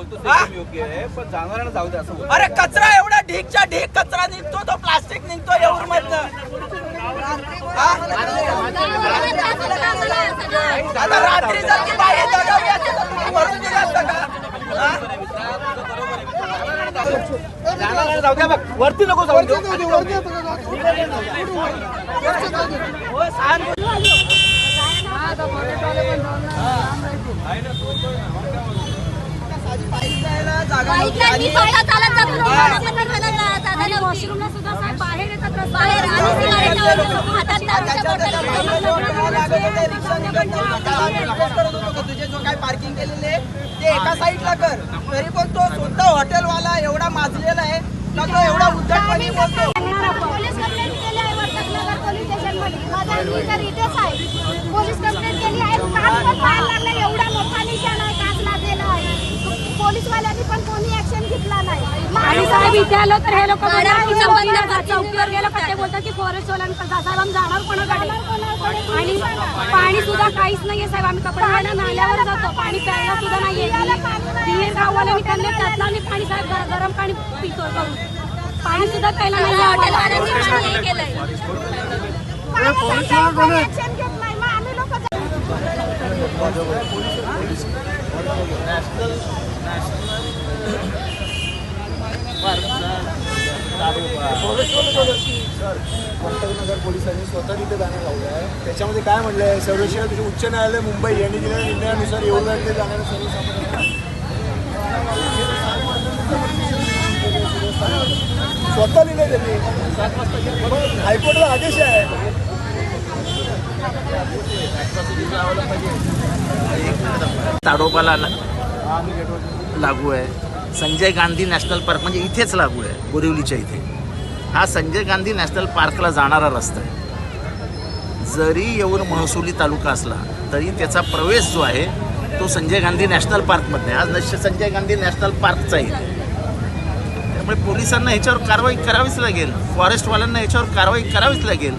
आहे पण जाणाऱ्यांना जाऊ दे असं. अरे कचरा एवढा ढीकच्या ढीक कचरा निघतो तो प्लास्टिक निघतो येऊर आता रात्री जर असती तर तुम्ही असतं का? जाणाऱ्यांना जाऊ द्या बघ. वरती नको जाऊ देऊ हो, सांग. मी स्वतः चालत जातो. वॉशरूमला सुद्धा बाहेर येतात. बाहेर तुझे जो काय पार्किंग केलेले ते एका साईडला कर. तरी पण तो स्वतः हॉटेलवाला एवढा माजलेला आहे का तो एवढा उद्धटपणे बोलतो. पोलीस कंप्लेंट केली आहे वर्तकनगर पोलीस स्टेशनमध्ये माझा मीटर इथेच आहे. पोलीस कंप्लेंट केली आहे काच पण पाहायला लागला एवढा मोठा निशाण आहे काच लागलेला आहे पोलीसवाल्यांनी पण कोणी ऍक्शन घेतला नाही. इथे आलो तर हे लोक चौकीवर गेलो का ते बोलतात की फॉरेस्ट वाल्यांकडे साहेब आम्ही जाणार कोणाकडे? आणि पाणी सुद्धा काहीच नाहीये साहेब आम्ही कपडे घालणं नाल्यावर जातो पाणी प्यायला सुद्धा नाहीये. बिहेर गाववाल्यांनी त्यांनी त्यातलं आणि पाणी साहेब गर- गरम पाणी पितो करून पाणी सुद्धा प्यायला नाही हॉटेलवाल्यांनी पण हे केलंय ऍक्शन घेत नाही नगर पोलिसांनी स्वतः तिथे गाणं लावलं आहे त्याच्यामध्ये काय म्हटलं आहे सर्वेशिवाय तुझे उच्च न्यायालय मुंबई यांनी दिलेल्या निर्णयानुसार एवढं ते जाणारे सर्वसामान्य स्वतः लिहिलं त्यांनी. हायकोर्टला आदेश आहे. ताडोबाला लागू आहे. संजय गांधी नॅशनल पार्क म्हणजे इथेच लागू आहे बोरिवलीच्या इथे. हा संजय गांधी नॅशनल पार्कला जाणारा रस्ता आहे. जरी येऊन महसुली तालुका असला तरी त्याचा प्रवेश जो आहे तो संजय गांधी नॅशनल पार्कमध्ये आज नश संजय गांधी नॅशनल पार्कचा आहे. त्यामुळे पोलिसांना ह्याच्यावर कारवाई करावीच लागेल. फॉरेस्टवाल्यांना ह्याच्यावर कारवाई करावीच लागेल.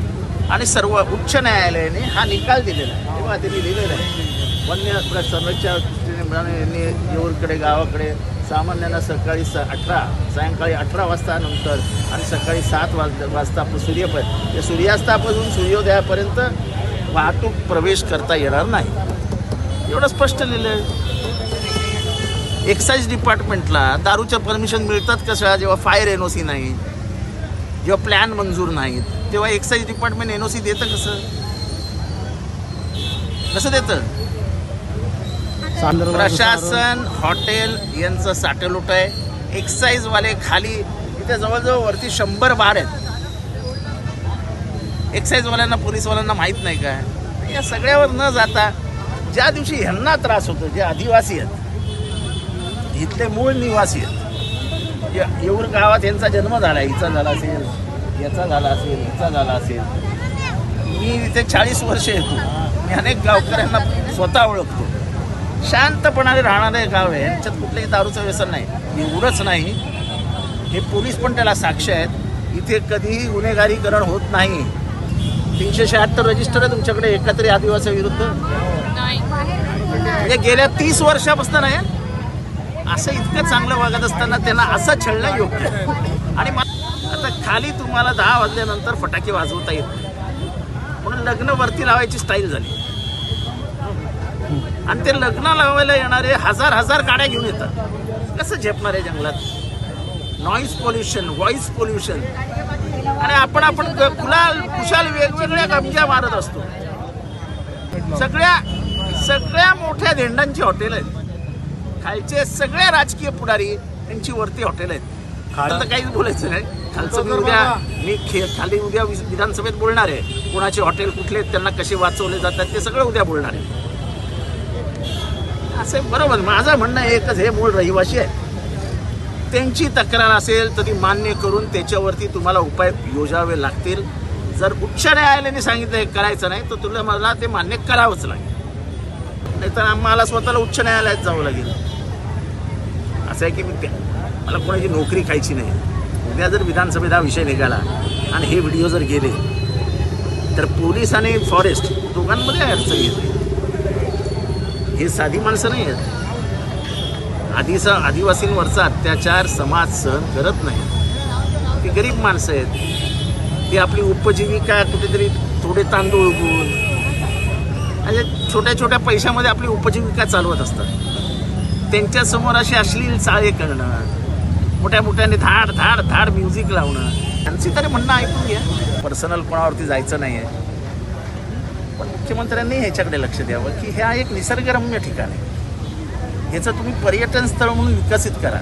आणि सर्व उच्च न्यायालयाने हा निकाल दिलेला आहे. तेव्हा त्यांनी लिहिलेलं आहे. वन्य संरक्षणाने येऊरकडे गावाकडे सामान्यांना सकाळी स अठरा सायंकाळी अठरा वाजता नंतर आणि सकाळी सात वाज वाजता आपलं सूर्यपद ते म्हणजे सूर्यास्तापासून सूर्योदयापर्यंत वाहतूक प्रवेश करता येणार नाही. एवढं स्पष्ट लिहिलं आहे एक्साईज डिपार्टमेंटला दारूच्या परमिशन मिळतात कशा जेव्हा फायर एन ओ सी नाही? जेव्हा प्लॅन मंजूर नाहीत? तेव्हा excise department N O C देतं कसं? कसं देतं? प्रशासन हॉटेल यांचं साटेलोट आहे. एक्साईजवाले खाली इथे जवळजवळ वरती शंभर बार आहेत. एक्साईजवाल्यांना पोलीसवाल्यांना माहीत नाही काय. या सगळ्यावर न जाता ज्या दिवशी ह्यांना त्रास होतो जे आदिवासी आहेत इथले मूळ निवासी आहेत येऊर गावात यांचा जन्म झाला हिचा झाला असेल. याचा झाला असेल याचा झाला असेल. मी इथे चाळीस वर्ष येतो. मी अनेक गावकऱ्यांना स्वतः ओळखतो. शांतपणाने राहणारे गाव आहे. यांच्यात कुठलंही दारूचं व्यसन नाही. एवढंच नाही. हे पोलीस पण त्याला साक्ष आहेत. इथे कधीही गुन्हेगारीकरण होत नाही. तीनशे शहात्तर रजिस्टर आहे तुमच्याकडे. एकत्र आदिवासी विरुद्ध? म्हणजे गेल्या तीस वर्षापासून आहे. असं इतकं चांगलं वागत असताना त्यांना असं छळणं योग्य आणि मा- आता खाली तुम्हाला दहा वाजल्यानंतर फटाके वाजवता येत म्हणून लग्न वरती लावायची स्टाईल झाली. आणि ते लग्न लावायला येणारे हजार हजार गाड्या घेऊन येतात. कसं झेपणार आहे जंगलात? नॉईज पोल्युशन व्हॉइस पोल्युशन आणि आपण आपण कुलाल कुशाल वेगवेगळ्या गमजा मारत असतो. सगळ्या सगळ्या मोठ्या धेंडांची हॉटेल आहेत. खालचे सगळे राजकीय पुढारी यांची वरती हॉटेल आहेत. खालं तर काहीच बोलायचं नाही. खालचं मी उद्या मी खे खाली उद्या विधानसभेत बोलणार आहे. कोणाचे हॉटेल कुठले त्यांना कसे वाचवले जातात ते सगळं उद्या बोलणार आहे. असं बरोबर. माझं म्हणणं एकच हे मूळ रहिवासी आहे. त्यांची तक्रार असेल तर ती मान्य करून त्याच्यावरती तुम्हाला उपाय योजावे लागतील. जर उच्च न्यायालयाने सांगितलं हे करायचं नाही तर तुला मला ते मान्य करावंच लागेल. नाहीतर आम्हाला स्वतःला उच्च न्यायालयात जावं लागेल. असं आहे की मी त्या- मला कोणाची नोकरी खायची नाही. उद्या जर विधानसभेत हा विषय निघाला आणि हे व्हिडिओ जर गेले तर पोलीस आणि फॉरेस्ट दोघांमध्ये अडचण येते हे साधी माणसं नाही आहेत. आधीचा आदिवासींवरचा अत्याचार समाज सहन करत नाही. ती गरीब माणसं आहेत. ती आपली उपजीविका कुठेतरी थोडे तांदूळ उगवून म्हणजे छोट्या छोट्या पैशामध्ये आपली उपजीविका चालवत असतात. त्यांच्यासमोर अशी अश्लील चाळे करणं मोठ्या मोठ्याने धाड धाड धाड म्युझिक लावणं. त्यांची तरी म्हणणं ऐकून घ्या. पर्सनल कोणावरती जायचं नाही आहे पण मुख्यमंत्र्यांनी ह्याच्याकडे लक्ष द्यावं की ह्या एक निसर्गरम्य ठिकाण आहे. ह्याचं तुम्ही पर्यटन स्थळ म्हणून विकसित करा.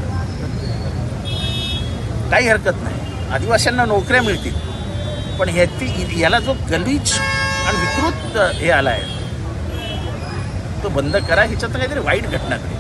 काही हरकत नाही. आदिवासींना नोकऱ्या मिळतील. पण ह्याची याला जो गलिच आणि विकृत हे आला आहे तो बंद करा. ह्याच्यात काहीतरी वाईट घटना घडेल.